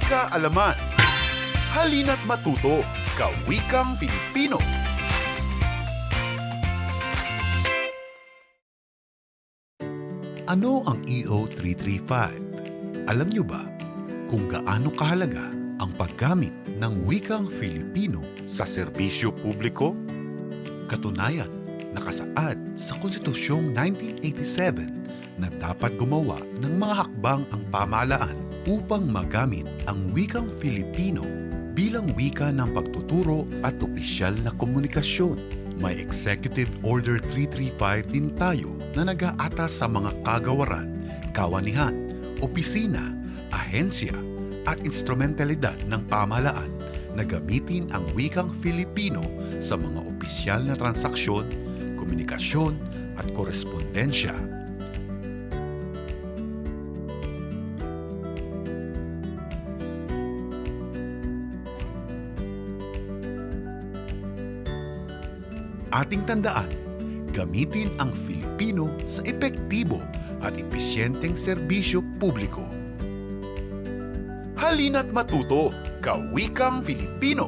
Kaalaman. Halina't matuto, Kawikang Filipino. Ano ang E EO335? Alam niyo ba kung gaano kahalaga ang paggamit ng wikang Filipino sa serbisyo publiko? Katunayan, nakasaad sa Konstitusyong 1987 na dapat gumawa ng mga hakbang ang pamahalaan upang magamit ang wikang Filipino bilang wika ng pagtuturo at opisyal na komunikasyon. May Executive Order 335 din tayo na nag-aatas sa mga kagawaran, kawanihan, opisina, ahensya at instrumentalidad ng pamahalaan na gamitin ang wikang Filipino sa mga opisyal na transaksyon, komunikasyon at korespondensya. Ating tandaan, gamitin ang Filipino sa epektibo at epesyenteng serbisyo publiko. Halina't matuto, Kawikang Filipino!